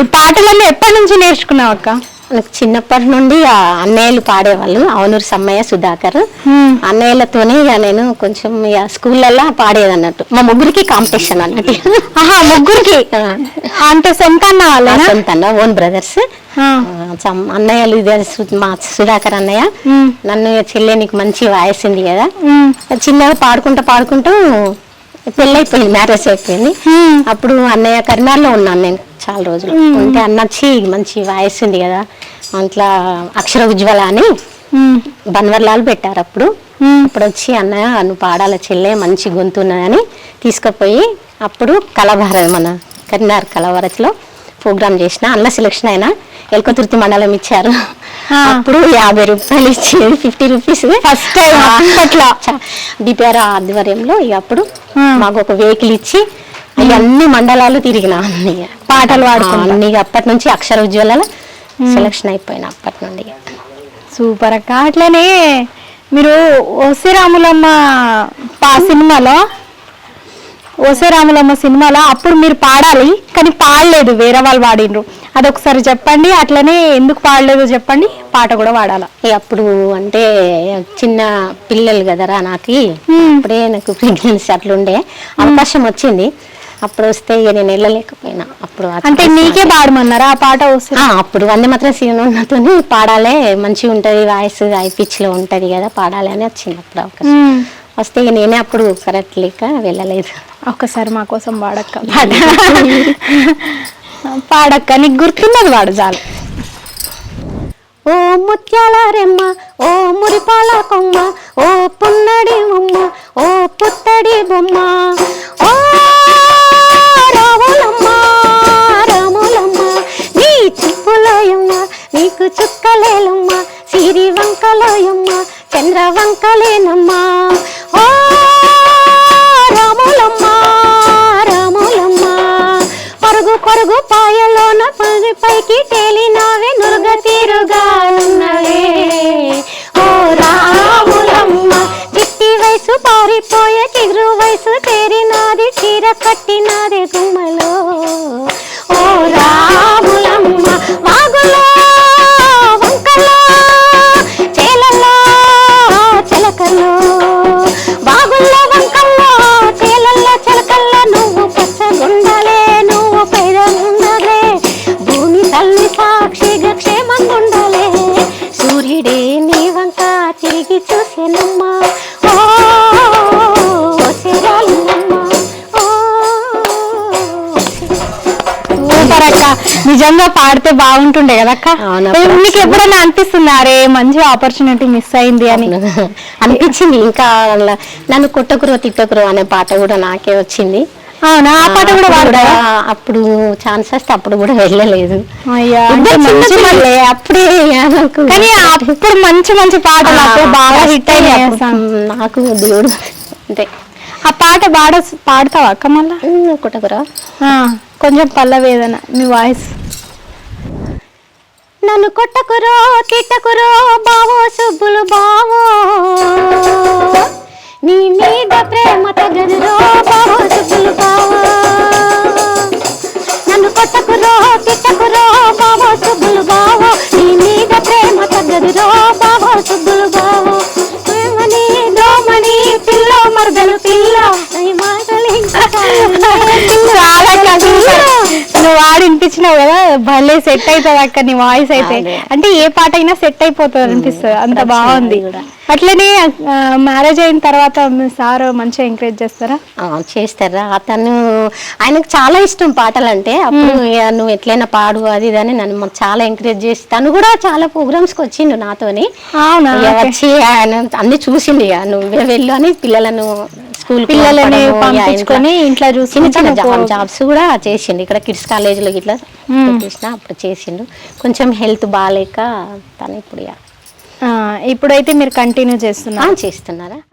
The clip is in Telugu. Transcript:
ఈ పాటలన్నీ ఎప్పటి నుంచి నేర్చుకున్నావు అక్క? నాకు చిన్నప్పటి నుండి ఆ అన్నయ్యలు పాడేవాళ్ళు అవునూరు సమ్మయ్య సుధాకర్. అన్నయ్యలతోనే ఇక నేను కొంచెం ఇక స్కూళ్ళల్లో పాడేది అన్నట్టు మా ముగ్గురికి కాంపిటీషన్ అన్నట్టు. ఆహా ముగ్గురికి? అంటే సొంత అన్న మా వాళ్ళేనా సొంత అన్న ఓన్ బ్రదర్స్. అన్నయ్యలు ఇదే మా సుధాకర్ అన్నయ్య. నన్ను చెల్లె నీకు మంచి వాయిస్ ఉంది కదా. చిన్నగా పాడుకుంటూ పాడుకుంటూ పెళ్ళైపోయింది మ్యారేజ్ అయిపోయింది. అప్పుడు అన్నయ్య కరీంనగర్లో ఉన్నాను నేను. చాలా రోజులు ఉంటే అన్న వచ్చి మంచి వాయిస్ ఉంది కదా అట్లా అక్షర ఉజ్వల అని. బన్వర్లాల్ పెట్టారు అప్పుడు. అప్పుడు వచ్చి అన్నయ్య నువ్వు పాడాల చెల్లె మంచి గొంతు ఉన్నదని తీసుకుపోయి అప్పుడు కళాభారత్ మన కరీంనగర్ కళాభారత్లో ప్రోగ్రామ్ చేసిన అన్న సెలెక్షన్ అయినా ఎల్కతుర్తి మండలం ఇచ్చారు. అప్పుడు యాభై రూపాయలు ఇచ్చేది ఫిఫ్టీ రూపీస్ ఫస్ట్ టైం అప్పట్లో డిపిఆర్ ఆధ్వర్యంలో ఇక అప్పుడు. మాకు ఒక వెహికల్ ఇచ్చి అన్ని మండలాలు తిరిగిన. అన్ని. పాటలు అన్ని ఇక అప్పటి నుంచి అక్షర ఉజ్వల సెలక్షన్ అయిపోయిన అప్పటి నుండి. సూపర్ అక్క. అట్లనే మీరు ఓసే రాములమ్మ పా సినిమాలో ఓసే రాములమ్మ సినిమాలో అప్పుడు మీరు పాడాలి కానీ పాడలేదు వేరే వాళ్ళు పాడిండ్రు. అదొకసారి చెప్పండి అట్లనే ఎందుకు పాడలేదు చెప్పండి పాట కూడా ఇక అప్పుడు అంటే చిన్న పిల్లలు కదరా నాకు మ్మ్. అప్పుడే నాకు ప్రెగ్నెన్సీ అట్లుండే అవకాశం వచ్చింది. అప్పుడు వస్తే ఇక నేను వెళ్ళలేకపోయినా. అప్పుడు అంటే నీకే పాడమన్నారా? ఆ పాట ఆ, అప్పుడు వందే మాత్రం సీనుతో పాడాలి. మంచిగా ఉంటది వాయిస్ హై పిచ్లో ఉంటది కదా పాడాలి అని వచ్చింది అప్పుడు అవకాశం. వస్తే ఇక నేనే అప్పుడు కరెక్ట్ లేక వెళ్ళలేదు. ఒక్కసారి మా కోసం పాడక్క. పాడక్క నీకు గుర్తున్నది వాడు చాలు. ఓ ముత్యాల రెమ్మ ఓ మురిపాల కొమ్మ ఓ పున్నడి నీకు చుక్కలేలమ్మ సిరి వంకలోయమ్మ చంద్ర వంకలేనమ్మ. ఓ రాములమ్మ రాములమ్మ. పరుగు పరుగు పాయలోన పరుగు పైకి తేలినావే నురుగ తీరుగానున్నవే ఓ రాములమ్మ చిట్టి వయసు పారిపోయే చిగురు వయసు తేరినాది చీర కట్టినాది గుమ్మలో. నిజంగా పాడితే బాగుంటుండే కదా అక్క అవును, ఏ, నీకు ఎప్పుడైనా అనిపిస్తుంది అరే మంచి ఆపర్చునిటీ మిస్ అయింది అని? అనిపించింది. ఇంకా నన్ను కొట్టకురో తిట్టకురో అనే పాట కూడా నాకే వచ్చింది. అవునా? ఆ పాట కూడా పాడతారా అప్పుడు ఛాన్స్ వస్తే అప్పుడు కూడా వెళ్ళలేదు. అప్పుడే కానీ అప్పుడు మంచి మంచి పాటలు అప్పుడు బాగా హిట్ అయినాయి. నాకు దేవుడు అంతే ఆ పాట పాడ పాడతావా అక్క మళ్ళా? కొట్టకురా. కొంచెం పల్ల వేదన మీ వాయిస్. నన్ను కొట్టకురో తిట్టకురో బావో సుబ్బులు బావో. నీ మీద ప్రేమ తగదురో బావో సుబ్బులు బావో. నన్ను కొట్టకురో తిట్టకురో బావో సుబ్బులు బావో. నీ మీద ప్రేమ తగదురో బావో సుబ్బులు బావో. ప్రేమని దోమని పిల్ల మరదలు పిల్ల. నీ మాటలు వినిపించినావు కదా భలే సెట్ అవుతుంది అక్క నీ వాయిస్ అయితే. అంటే ఏ పాట అయినా సెట్ అయిపోతుంది అనిపిస్తుంది అంత బాగుంది. అట్లనే మ్యారేజ్ అయిన తర్వాత సార్ మంచిగా ఎంకరేజ్ చేస్తారా? చేస్తారా? అతను ఆయనకు చాలా ఇష్టం పాటలు అంటే అప్పుడు నువ్వు ఎట్లయినా పాడు అది ఇది అని నన్ను చాలా ఎంకరేజ్ చేసి తను కూడా చాలా ప్రోగ్రామ్స్కి వచ్చిండు నాతోని. వచ్చి ఆయన అన్ని చూసిండు ఇక నువ్వే వెళ్ళు అని పిల్లలను స్కూల్ పిల్లలని పంపించుకొని ఇంట్లో చూసుకుంటా చిన్న జాబ్స్ కూడా చేసిండు. ఇక్కడ కిడ్స్ కాలేజీలో ఇట్లా చేసిన అప్పుడు చేసిండు. కొంచెం హెల్త్ బాగాలేక తను ఇప్పుడు ఇప్పుడైతే మీరు కంటిన్యూ చేస్తున్నారు? ఆ, చేస్తున్నారా?